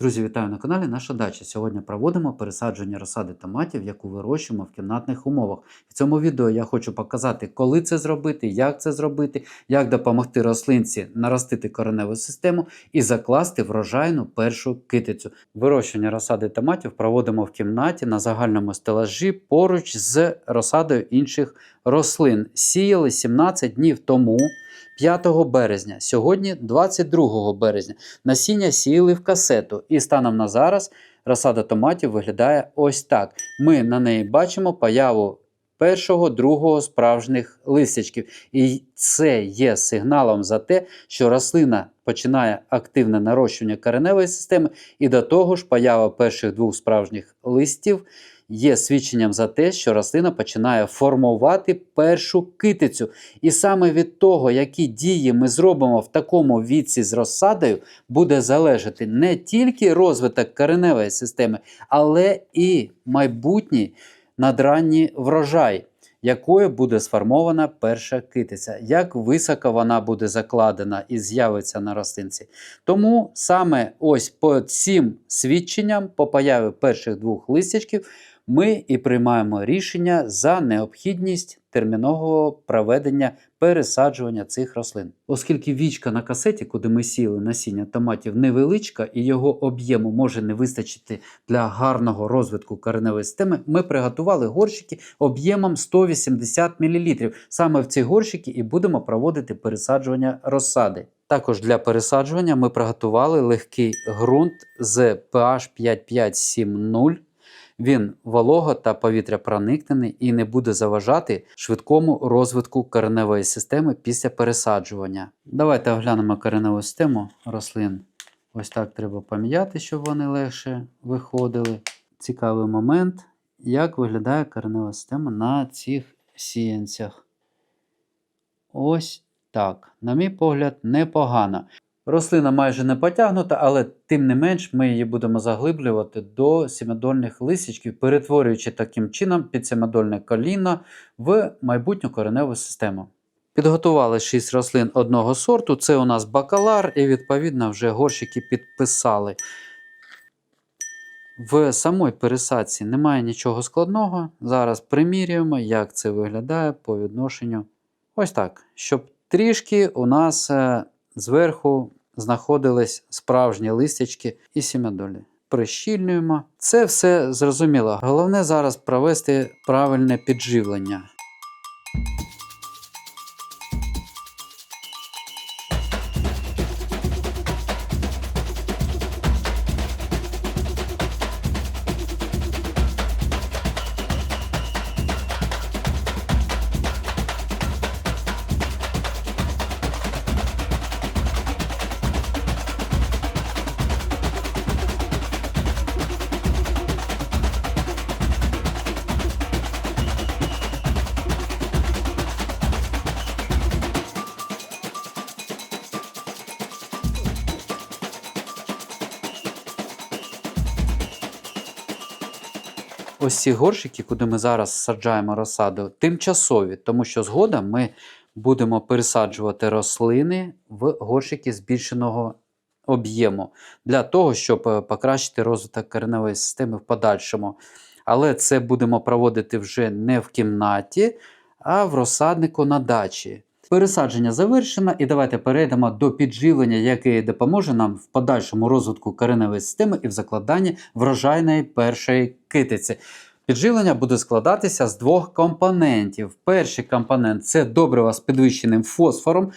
Друзі, вітаю на каналі Наша дача. Сьогодні проводимо пересадження розсади томатів, яку вирощуємо в кімнатних умовах. В цьому відео я хочу показати, коли це зробити, як це зробити, як допомогти рослинці наростити кореневу систему і закласти врожайну першу китицю. Вирощування розсади томатів проводимо в кімнаті на загальному стелажі поруч з розсадою інших рослин. Сіяли 17 днів тому. 5 березня, сьогодні 22 березня. Насіння сіяли в касету, і станом на зараз розсада томатів виглядає ось так. Ми на неї бачимо появу першого, другого справжніх листячків. І це є сигналом за те, що рослина починає активне нарощування кореневої системи, і до того ж, поява перших двох справжніх листів. Є свідченням за те, що рослина починає формувати першу китицю. І саме від того, які дії ми зробимо в такому віці з розсадою, буде залежати не тільки розвиток кореневої системи, але і майбутній надранній врожай, якою буде сформована перша китиця, як високо вона буде закладена і з'явиться на рослинці. Тому саме ось по цим свідченням, по появі перших двох листячків, ми і приймаємо рішення за необхідність термінового проведення пересаджування цих рослин. Оскільки вічка на касеті, куди ми сіли насіння томатів, невеличка і його об'єму може не вистачити для гарного розвитку кореневої системи, ми приготували горщики об'ємом 180 мл. Саме в ці горщики і будемо проводити пересаджування розсади. Також для пересаджування ми приготували легкий ґрунт з pH 5,5,7,0. Він волого та повітря проникнений і не буде заважати швидкому розвитку кореневої системи після пересаджування. Давайте оглянемо кореневу систему рослин. Ось так треба пом'яти, щоб вони легше виходили. Цікавий момент, як виглядає коренева система на цих сіянцях. Ось так. На мій погляд, непогано. Рослина майже не потягнута, але тим не менш ми її будемо заглиблювати до сімидольних лисічків, перетворюючи таким чином підсімидольне коліно в майбутню кореневу систему. Підготували 6 рослин одного сорту. Це у нас бакалар, і відповідно вже горщики підписали. В самій пересадці немає нічого складного. Зараз примірюємо, як це виглядає по відношенню. Ось так, щоб трішки у нас е, зверху знаходились справжні листячки і сім'ядолі. Прищільнюємо. Це все зрозуміло. Головне зараз провести правильне підживлення. Ось ці горщики, куди ми зараз саджаємо розсаду, тимчасові, тому що згодом ми будемо пересаджувати рослини в горщики збільшеного об'єму для того, щоб е, покращити розвиток кореневої системи в подальшому. Але це будемо проводити вже не в кімнаті, а в розсаднику на дачі. Пересадження завершено, і давайте перейдемо до підживлення, яке допоможе нам в подальшому розвитку кореневої системи і в закладанні врожайної першої китиці. Підживлення буде складатися з двох компонентів. Перший компонент це добрива з підвищеним фосфором.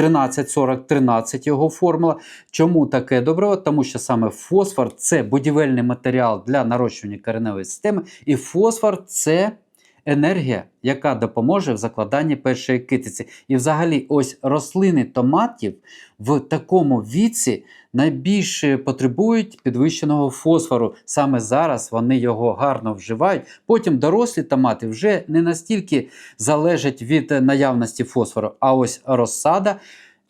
13-40-13 його формула. Чому таке добриво? Тому що саме фосфор це будівельний матеріал для нарощування кореневої системи, і фосфор це енергія, яка допоможе в закладанні першої китиці. І взагалі, ось рослини томатів в такому віці найбільше потребують підвищеного фосфору. Саме зараз вони його гарно вживають. Потім дорослі томати вже не настільки залежать від наявності фосфору. А ось розсада,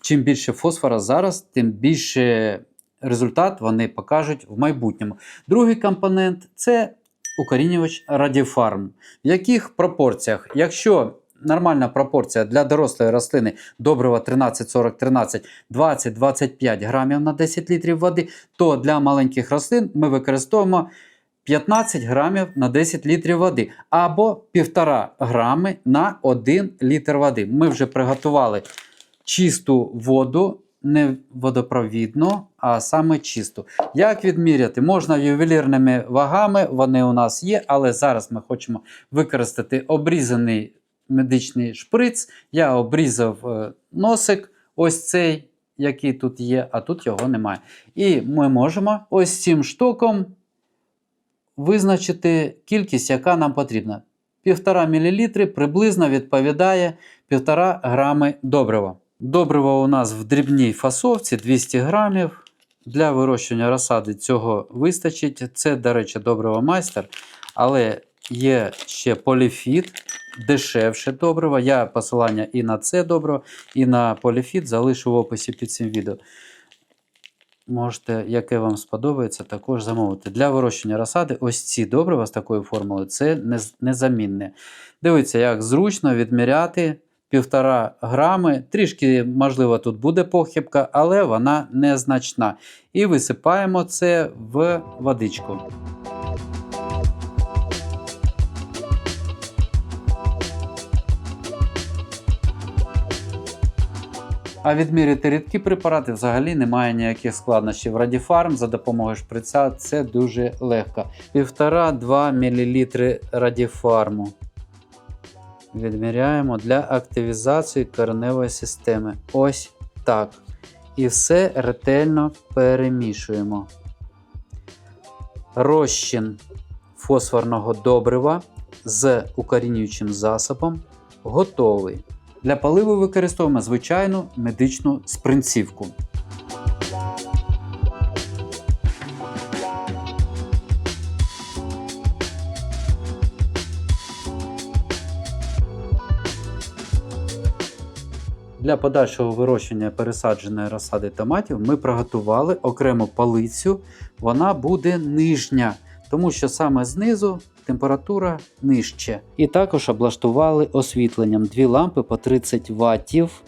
чим більше фосфора зараз, тим більше результат вони покажуть в майбутньому. Другий компонент це укорінювач Радіфарм. В яких пропорціях? Якщо нормальна пропорція для дорослої рослини добрива 13-40-13, 20-25 грамів на 10 літрів води, то для маленьких рослин ми використовуємо 15 грамів на 10 літрів води або 1,5 грами на 1 літр води. Ми вже приготували чисту воду, не водопровідну, а саме чисту. Як відміряти? Можна ювелірними вагами, вони у нас є, але зараз ми хочемо використати обрізаний медичний шприц. Я обрізав е, носик, ось цей, який тут є, а тут його немає. І ми можемо ось цим штоком визначити кількість, яка нам потрібна. 1,5 мл приблизно відповідає 1,5 грами добрива. Добриво у нас в дрібній фасовці 200 грамів. Для вирощування розсади цього вистачить. Це, до речі, добриво майстер, але є ще поліфіт, дешевше добриво. Я посилання і на це добриво, і на поліфіт залишу в описі під цим відео. Можете, яке вам сподобається, також замовити. Для вирощення розсади ось ці добрива з такою формулою це незамінне. Дивіться, як зручно відміряти 1,5 грами. Трішки, можливо, тут буде похибка, але вона незначна. І висипаємо це в водичку. А відміряти рідкі препарати взагалі немає ніяких складнощів. Радіфарм за допомогою шприця це дуже легко. 1,5-2 мл радіфарму. Відміряємо для активізації кореневої системи. Ось так. І все ретельно перемішуємо. Розчин фосфорного добрива з укорінюючим засобом готовий. Для поливу використовуємо звичайну медичну спринцівку. Для подальшого вирощення пересадженої розсади томатів ми приготували окрему полицю. Вона буде нижня, тому що саме знизу температура нижче. І також облаштували освітленням дві лампи по 30 ваттів.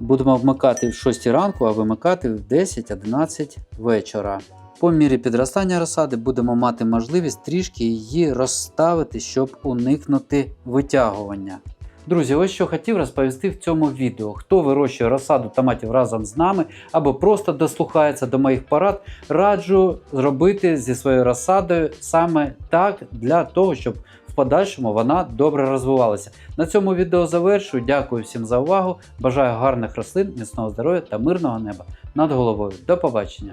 Будемо вмикати в 6 ранку, а вимикати в 10-11 вечора. По мірі підростання розсади будемо мати можливість трішки її розставити, щоб уникнути витягування. Друзі, ось що хотів розповісти в цьому відео. Хто вирощує розсаду томатів разом з нами або просто дослухається до моїх порад, раджу зробити зі своєю розсадою саме так для того, щоб в подальшому вона добре розвивалася. На цьому відео завершую. Дякую всім за увагу. Бажаю гарних рослин, міцного здоров'я та мирного неба над головою. До побачення!